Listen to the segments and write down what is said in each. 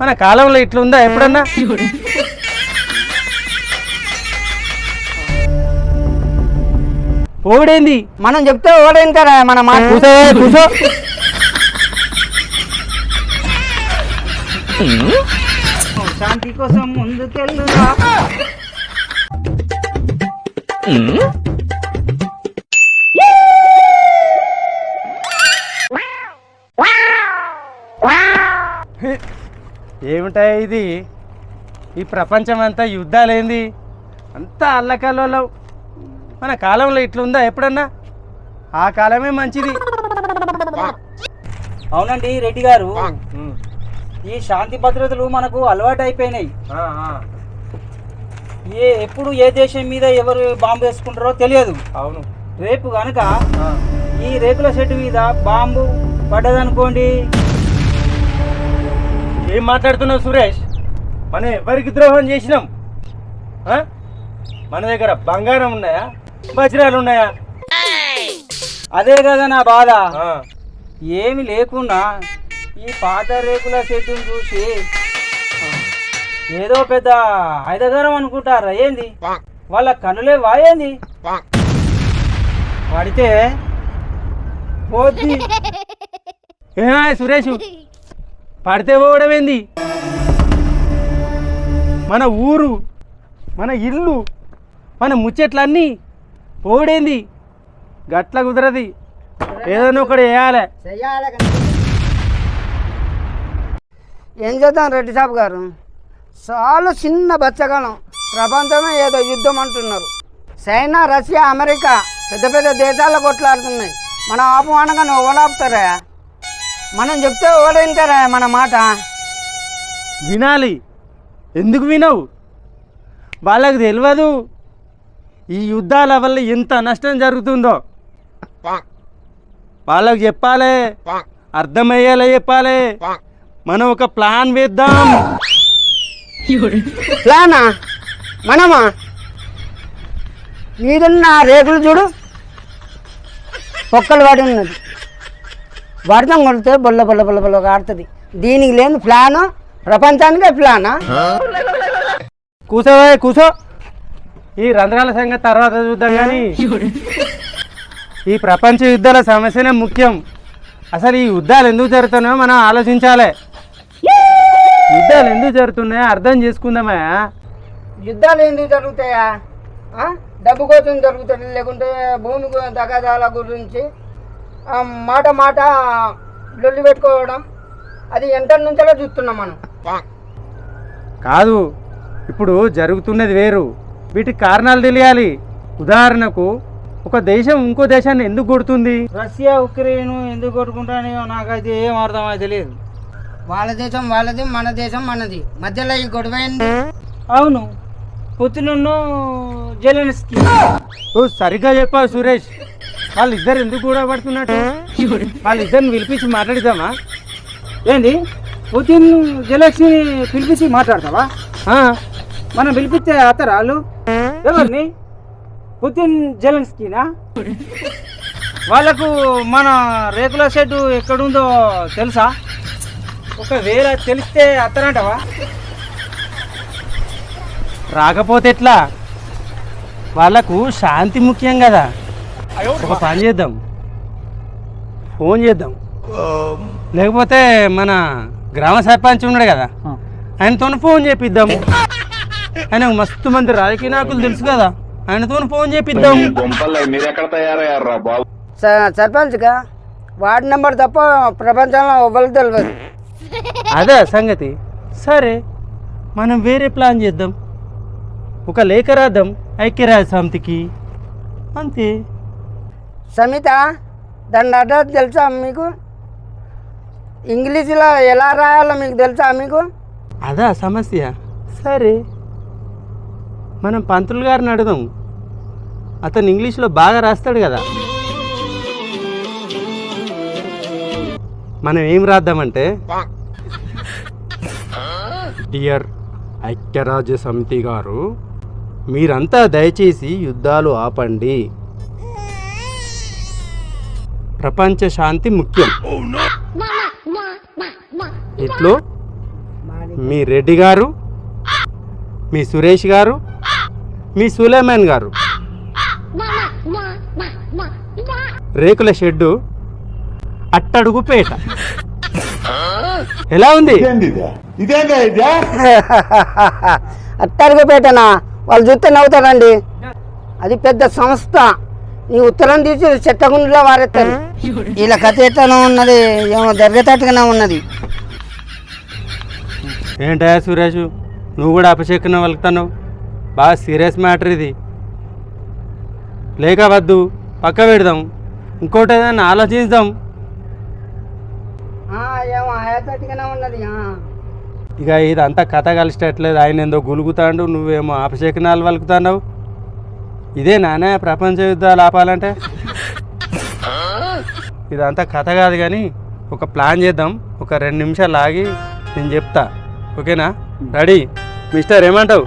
మన కాలంలో ఇట్లుందా ఎప్పుడన్నా? ఓడేంది? మనం చెప్తే ఓడేంటారా మన మాట? కూసో కూసో. శాంతి కోసం ముందుకెళ్ళురా ఏమిటాయి ఇది? ఈ ప్రపంచం అంతా యుద్ధాలేంది? అంతా అల్లకల్లోలం. మన కాలంలో ఇట్లుందా ఎప్పుడన్నా? ఆ కాలమే మంచిది. అవునండి రెడ్డి గారు. ఈ శాంతి భద్రతలు మనకు అలవాటు అయిపోయినాయి ఏ ఎప్పుడు ఏ దేశం మీద ఎవరు బాంబు వేసుకుంటారో తెలియదు. అవును. రేపు కనుక ఈ రేకుల షెడ్ మీద బాంబు పడ్డదనుకోండి ఏం మాట్లాడుతున్నావు సురేష్? మనం ఎవరికి ద్రోహం చేసినాం? ఆ? మన దగ్గర బంగారం ఉన్నాయా? వజ్రాలు ఉన్నాయా? అదే కదా నా బాధ. ఆ. ఏమి లేకున్నా ఈ పాత రేకుల షెడ్డును చూసి ఏదో పెద్ద ఐదగారం అనుకుంటారా ఏంది? వాళ్ళ కనులే వాయేంది? పడితే పోద్ది. సురేష్? పడితే పోవడమేంది మన ఊరు మన ఇల్లు మన ముచ్చట్లన్నీ పోడేంది గట్ల కుదరది. ఏదైనా ఒకటి వేయాలి ఏం చేద్దాం రెడ్డి సాబు గారు? చాలా చిన్న బచ్చగలం ప్రపంచమే ఏదో యుద్ధం అంటున్నారు. చైనా రష్యా అమెరికా పెద్ద పెద్ద దేశాల్లో కొట్లాడుతున్నాయి. మనం ఆపు అనగా నువ్వు మనం చెప్తే ఓడేంటారా మన మాట? వినాలి. ఎందుకు వినవు? వాళ్ళకి తెలియదు ఈ యుద్ధాల వల్ల ఎంత నష్టం జరుగుతుందో. వాళ్ళకి చెప్పాలి. అర్థమయ్యేలా చెప్పాలి. మనం ఒక ప్లాన్ వేద్దాం. ప్లానా? మనమా? మీరున్న రేకులు చూడు. పొక్కలు పడి ఉన్నది. వర్షం కొడితే బొల్ల బొల్ల బొల్ల బొల్ల ఆడుతుంది. దీనికి లేని ప్లాను ప్రపంచానికే ప్లానా? కూసోవే కూసో ఈ రంధ్రాల సంగతి తర్వాత చూద్దాం కానీ ఈ ప్రపంచ యుద్ధాల సమస్యనే ముఖ్యం. అసలు ఈ యుద్ధాలు ఎందుకు జరుగుతున్నాయో మనం ఆలోచించాలి. యుద్ధాలు ఎందుకు జరుగుతున్నాయో అర్థం చేసుకుందామా? యుద్ధాలు ఎందుకు జరుగుతాయా? డబ్బు కోసం జరుగుతుంది లేకుంటే భూమి తగాదాల గురించి. మాట మాట లొల్లి పెట్టుకోవడం అది ఎంత నుంచో చూస్తున్నాం మనం. కాదు ఇప్పుడు జరుగుతున్నది వేరు. వీటికి కారణాలు తెలియాలి. ఉదాహరణకు ఒక దేశం ఇంకో దేశాన్ని ఎందుకు కొడుతుంది? రష్యా ఉక్రెయిన్ ఎందుకు కొట్టుకుంటానో నాకైతే ఏం అర్థమై తెలియదు. వాళ్ళ దేశం వాళ్ళది మన దేశం మనది. మధ్యలో ఈ గొడవ అవును. పుతినున్ను జెలెన్స్కీ. ఓ సరిగ్గా చెప్పావు సురేష్. వాళ్ళిద్దరు ఎందుకు కూడా పడుతున్నట్టు? వాళ్ళిద్దరిని పిలిపించి మాట్లాడిద్దామా? ఏంది? పుతిన్ జెలెన్స్కీ పిలిపించి మాట్లాడతావా? మనం పిలిపిస్తే అత్తరా వాళ్ళు ఎవరిని? పుతిన్ జెలెన్స్కీనా వాళ్ళకు మన రేకుల షెడ్ ఎక్కడుందో తెలుసా? ఒకవేళ తెలిస్తే అత్తరంటావా? రాకపోతే ఎట్లా? వాళ్ళకు శాంతి ముఖ్యం కదా. ఒక పని చేద్దాం. ఫోన్ చేద్దాం. లేకపోతే మన గ్రామ సర్పంచ్ ఉన్నాడు కదా ఆయనతో ఫోన్ చేపిద్దాం. ఆయన మస్తు మంది రాజకీయ నాయకులు తెలుసు కదా ఆయనతో ఫోన్ చేపిద్దాం. గుంపల్లో మీరెక్కడ తయారయ్యారా బాబు? స- సర్పంచ్గా? వార్డు నెంబర్ తప్ప ప్రపంచంలో ఎవ్వరు తెలియదు అదే సంగతి. సరే మనం వేరే ప్లాన్ చేద్దాం. ఒక లేఖ రాద్దాం ఐక్యరాజ్య సమితికి అంతే. సమిత దాని అడ్రస్ తెలుసా మీకు? ఇంగ్లీషులో ఎలా రాయాలో మీకు తెలుసా మీకు? అదా సమస్య. సరే. మనం పంతులు గారిని అడుగుదాం. అతను ఇంగ్లీష్లో బాగా రాస్తాడు కదా. మనం ఏం రాద్దామంటే? డియర్ ఐక్యరాజ్య సమితి గారు మీరంతా దయచేసి యుద్ధాలు ఆపండి. ప్రపంచ శాంతి ముఖ్యం. ఇట్లో మీ రెడ్డి గారు మీ సురేష్ గారు మీ సులేమాన్ గారు. రేకుల షెడ్డు అట్టడుగు పేట. ఎలా ఉంది? అట్టరుగుపేటనా వాళ్ళు చూస్తే నవ్వుతారండి. అది పెద్ద సంస్థ. నీ ఉత్తరం తీసి చెట్టగుండులో వారెత్తారు వీళ్ళ కథ ఎట్లా ఉన్నది ఏమో జరగతట్టుగానే ఉన్నది. ఏంటా సురేష్? నువ్వు కూడా అపశకునం వలుకుతున్నావు. బాగా సీరియస్ మ్యాటర్ ఇది. లేక వద్దు పక్క పెడదాం. ఇంకోటి ఏదైనా ఆలోచిద్దాం. ఆ, ఏమో ఆయతట్టుగానే ఉన్నది. ఇక ఇదంతా కథ కలిసేటట్లేదు ఆయన ఏందో గులుగుతాడు నువ్వేమో అపశకనాలు వలుకుతున్నావు. ఇదే నానే ప్రపంచ యుద్ధాలు ఆపాలంటే ఇదంతా కథ కాదు కానీ ఒక ప్లాన్ చేద్దాం. ఒక రెండు నిమిషాలు ఆగి నేను చెప్తా. ఓకేనా? రెడీ? మిస్టర్ ఏమంటావు?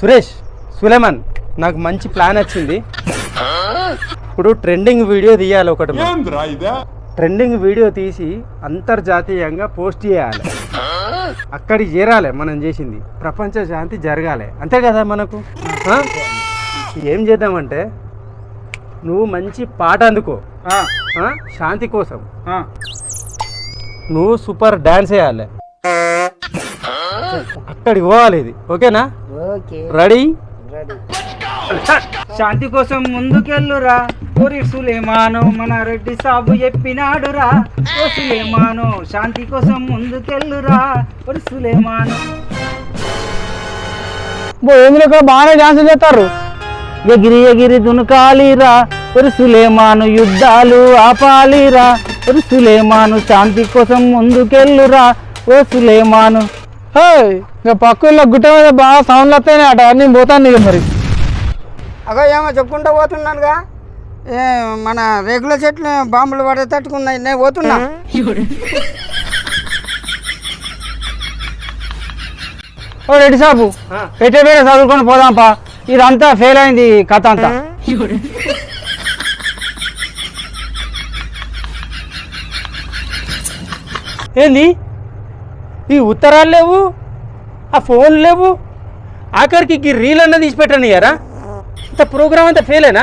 సురేష్ సులేమాన్ నాకు మంచి ప్లాన్ వచ్చింది. ఇప్పుడు ట్రెండింగ్ వీడియో తీయాలి ఒకటి. ట్రెండింగ్ వీడియో తీసి అంతర్జాతీయంగా పోస్ట్ చేయాలి. అక్కడికి చేరాలి మనం చేసింది. ప్రపంచ శాంతి జరగాలి. అంతే కదా మనకు? ఏం చేద్దామంటే నువ్వు మంచి పాట అందుకో? శాంతి కోసం. నువ్వు సూపర్ డాన్స్ వేయాలి. అక్కడికి పోవాలి ఇది. ఓకేనా? ఓకే. రెడీ? రెడీ. శాంతి కోసం ముందుకెళ్ళురా ఓరి సులేమాను మన రెడ్డి సాబు చెప్పినాడురా. ఓ సులేమాను శాంతి కోసం ముందుకెళ్ళురా ఓరి సులేమాను. ఎందుకు బాగానే డాన్స్ చేస్తారు? ఎగిరి ఎగిరి దునకాలిరా. ఒరి సులేమాను యుద్ధాలు ఆపాలిరా. ఒరి సులేమాను శాంతి కోసం ముందుకెళ్ళురా ఓ సులేమాను. ఇక పక్కన గుట్ట మీద బాగా సౌండ్లు వస్తాయి అట నేను పోతాను ఇక మరి. అగో ఏమో చెప్పుకుంటూ పోతున్నానుగా. మన రేగుల చెట్లు బాంబులు పడే తట్టుకున్నాయి. నేను పోతున్నా. ఓ రెడ్డి సాబు పెట్టే పేరే చదువుకొని పోదాంపా. ఇదంతా ఫెయిల్ అయింది కథ అంతా. ఏంది? ఈ ఉత్తరాలు లేవు ఆ ఫోన్లు లేవు ఆఖరికి రీల్ అన్న తీసి పెట్టండి యారా ఇంత ప్రోగ్రామ్ అంతా ఫెయిలేనా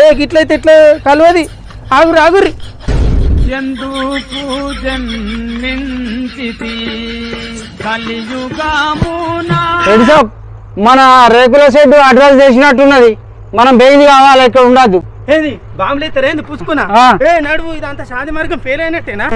ఏ ఇట్లయితే ఇట్లా కలవది? ఆగురి ఆగురి ఎందుకు జన్మించితి కలియుగమునా. మన రేకుల షెడ్ అడ్రస్ చేసినట్టున్నది. మనం బెయిల్ కావాలి ఇక్కడ ఉండద్దు. ఏంది? బాంబులు ఏంది? పుసుకున్నా. ఏ నడువు ఇదంతా శాంతి మార్గం ఫెయిల్ అయినట్టేనా.